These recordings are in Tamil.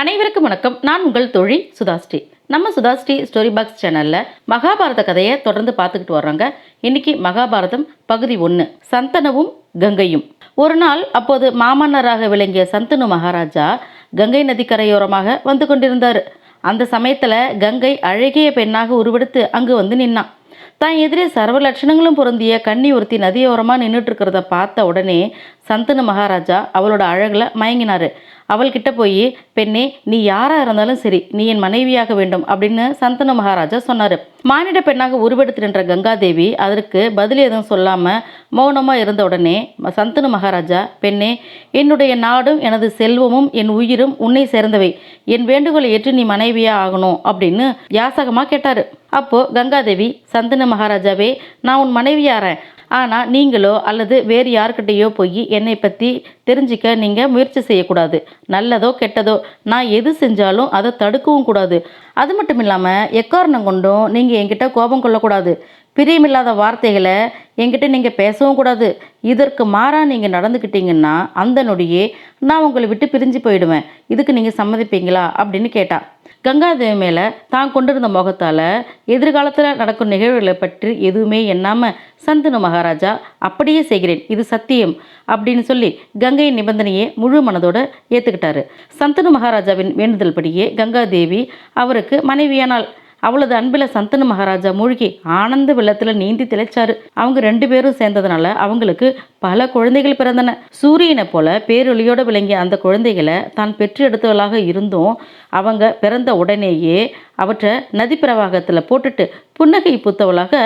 அனைவருக்கும் வணக்கம். நான் உங்கள் தொழில் சுதாஸ்ரீ. நம்ம சுதாஸ்ரீ ஸ்டோரி பாக்ஸ் சேனலில் மகாபாரத கதையை தொடர்ந்து பார்த்துக்கிட்டு வர்றோங்க. இன்னைக்கு மகாபாரதம் பகுதி ஒன்று சந்தனவும் கங்கையும். ஒரு நாள் அப்போது மாமன்னராக விளங்கிய சந்தனு மகாராஜா கங்கை நதிக்கரையோரமாக வந்து கொண்டிருந்தார். அந்த சமயத்தில் கங்கை அழகிய பெண்ணாக உருவெடுத்து அங்கு வந்து நின்னான். தான் எதிரே சர்வ லட்சணங்களும் பொருந்திய கன்னி ஒருத்தி நதியோரமாக நின்றுட்டு இருக்கிறத பார்த்த உடனே சந்தனு மகாராஜா அவளோட அழகில் மயங்கினார். அவள்கிட்ட போய் பெண்ணே நீ யாராக இருந்தாலும் சரி நீ என் மனைவியாக வேண்டும் அப்படின்னு சந்தனு மகாராஜா சொன்னார். மானிட பெண்ணாக உருவெடுத்து நின்ற கங்காதேவி அதற்கு பதில் எதுவும் சொல்லாமல் மௌனமாக இருந்த உடனே சந்தனு மகாராஜா பெண்ணே என்னுடைய நாடும் எனது செல்வமும் என் உயிரும் உன்னை சேர்ந்தவை. என் வேண்டுகோளை ஏற்று நீ மனைவியாக ஆகணும் அப்படின்னு யாசகமாக கேட்டார். அப்போது கங்காதேவி சந்தன மகாராஜாவே நான் உன் மனைவியாரேன் ஆனால் நீங்களோ அல்லது வேறு யாருக்கிட்டேயோ போய் என்னை பற்றி தெரிஞ்சிக்க நீங்கள் முயற்சி செய்யக்கூடாது. நல்லதோ கெட்டதோ நான் எது செஞ்சாலும் அதை தடுக்கவும் கூடாது. அது மட்டும் இல்லாமல் எக்காரணம் கொண்டும் நீங்கள் என்கிட்ட கோபம் கொள்ளக்கூடாது. பிரியமில்லாத வார்த்தைகளை என்கிட்ட நீங்கள் பேசவும் கூடாது. இதற்கு மாறாக நீங்கள் நடந்துக்கிட்டீங்கன்னா அந்த நொடியே நான் உங்களை விட்டு பிரிஞ்சு போயிடுவேன். இதுக்கு நீங்கள் சம்மதிப்பீங்களா? அப்படின்னு கேட்டா. கங்காதேவி மேலே தான் கொண்டிருந்த முகத்தால் எதிர்காலத்தில் நடக்கும் நிகழ்வுகளை பற்றி எதுவுமே எண்ணாமல் சந்தனு மகாராஜா அப்படியே செய்கிறேன் இது சத்தியம் அப்படின்னு சொல்லி கங்கையின் நிபந்தனையை முழு மனதோடு ஏற்றுக்கிட்டாரு சந்தனு மகாராஜாவின் வேண்டுதல் படியே கங்காதேவி அவருக்கு மனைவியானால் அவளது அன்பில் சந்தனு மகாராஜா மூழ்கி ஆனந்த வெள்ளத்தில் நீந்தி திளைச்சாரு. அவங்க ரெண்டு பேரும் சேர்ந்ததுனால அவங்களுக்கு பல குழந்தைகள் பிறந்தன. சூரியனை போல பேரொளியோடு விளங்கிய அந்த குழந்தைகளை தான் பெற்று எடுத்தவளாக இருந்தும் அவங்க பிறந்த உடனேயே அவற்றை நதி பிரவாகத்தில் போட்டுட்டு புன்னகை பூத்தவளாக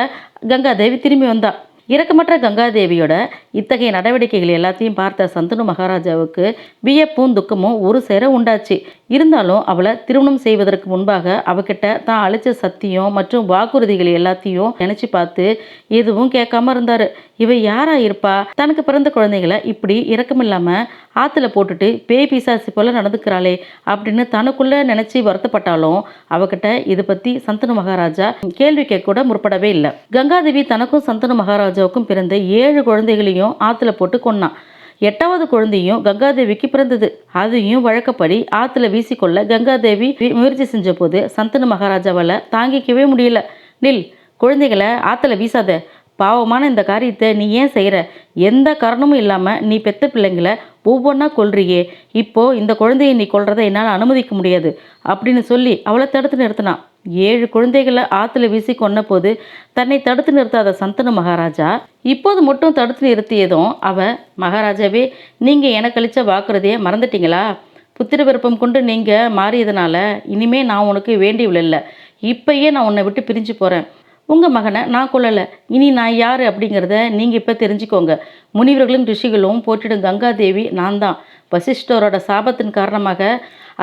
கங்காதேவி திரும்பி வந்தா. இரக்கமற்ற கங்காதேவியோட இத்தகைய நடவடிக்கைகள் எல்லாத்தையும் பார்த்த சந்தனு மகாராஜாவுக்கு வியப்பும் துக்கமும் ஒரு சேர உண்டாச்சு. இருந்தாலும் அவளை திருமணம் செய்வதற்கு முன்பாக அவகிட்ட தான் அழைச்ச சத்தியம் மற்றும் வாக்குறுதிகள் எல்லாத்தையும் நினைச்சு பார்த்து எதுவும் கேட்காம இருந்தாரு. இவ யாரா இருப்பா? தனக்கு பிறந்த குழந்தைகளை இப்படி இரக்கமில்லாம ஆத்துல போட்டுட்டு பேய் பிசாசு போல நடந்துக்கிறாளே அப்படின்னு தனக்குள்ள நினைச்சு வருத்தப்பட்டாலும் அவகிட்ட இதை பத்தி சந்தனு மகாராஜா கேள்வி கேட்க கூட முற்படவே இல்லை. கங்காதேவி தனக்கும் சந்தனு மகாராஜா ராஜாவுக்கும் பிறந்த ஏழு குழந்தைகளையும் ஆற்றுல போட்டு கொன்னான். எட்டாவது குழந்தையும் கங்காதேவிக்கு பிறந்தது. அதையும் வழக்கப்படி ஆற்றுல வீசிக்கொள்ள கங்காதேவி முயற்சி செஞ்ச போது சந்தனு மகாராஜாவால் தாங்கிக்கவே முடியல. நில் குழந்தைகளை ஆற்றுல வீசாத. பாவமான இந்த காரியத்தை நீ ஏன் செய்கிற எந்த காரணமும் இல்லாமல் நீ பெத்த பிள்ளைங்களை ஒவ்வொன்றா கொள்றியே இப்போ இந்த குழந்தையை நீ கொல்றதை என்னால் அனுமதிக்க முடியாது அப்படின்னு சொல்லி அவளை தடுத்து நிறுத்தினான் ஏழு குழந்தைகளை ஆற்றுல வீசி கொன்ன போது தன்னை தடுத்து நிறுத்தாத சந்தனு மகாராஜா இப்போது மட்டும் தடுத்து நிறுத்தியதும் அவ மகாராஜாவே நீங்கள் எனக்கு அளித்த வாக்குறதையே மறந்துட்டீங்களா? புத்திர விருப்பம் கொண்டு நீங்கள் மாறியதுனால இனிமே நான் உனக்கு வேண்டியவள் இல்லை. இப்பயே நான் உன்னை விட்டு பிரிஞ்சு போகிறேன் உங்கள் மகனை நான் கொல்லலை. இனி நான் யார் அப்படிங்கிறத நீங்கள் இப்போ தெரிஞ்சுக்கோங்க. முனிவர்களும் ரிஷிகளும் போற்றிடும் கங்காதேவி நான் தான். வசிஷ்டரோட சாபத்தின் காரணமாக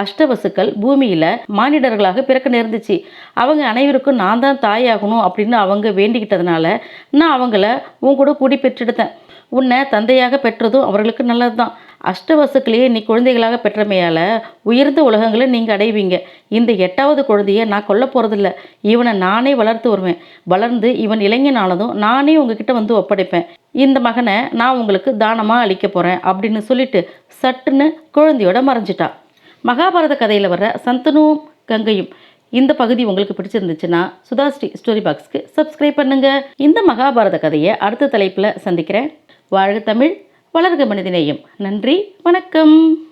அஷ்டவசுக்கள் பூமியில் மானிடர்களாக பிறக்க நேர்ந்துச்சு. அவங்க அனைவருக்கும் நான் தான் தாயாகணும் அப்படின்னு அவங்க வேண்டிக்கிட்டதுனால நான் அவங்கள உன் கூட கூடி பெற்றெடுத்தேன். உன்னை தந்தையாக பெற்றதும் அவர்களுக்கு நல்லது தான் அஷ்டவசுக்களையே நீ குழந்தைகளாக பெற்றமையால் உயர்ந்த உலகங்களை நீங்கள் அடைவீங்க. இந்த எட்டாவது குழந்தையை நான் கொல்ல போகிறதில்ல இவனை நானே வளர்த்து வருவேன். வளர்ந்து இவன் இளைஞனானதும் நானே உங்ககிட்ட வந்து ஒப்படைப்பேன். இந்த மகனை நான் உங்களுக்கு தானமாக அளிக்க போகிறேன் அப்படின்னு சொல்லிட்டு சட்டுன்னு குழந்தையோட மறைஞ்சிட்டா. மகாபாரத கதையில் வர்ற சந்தனுவும் கங்கையும் இந்த பகுதி உங்களுக்கு பிடிச்சிருந்துச்சுன்னா சுதாஸ்ரீ ஸ்டோரி பாக்ஸ்க்கு சப்ஸ்கிரைப் பண்ணுங்கள் இந்த மகாபாரத கதையை அடுத்த தலைப்பில் சந்திக்கிறேன். வாழ்க தமிழ். வளர்க மனிதநேயம். நன்றி வணக்கம்.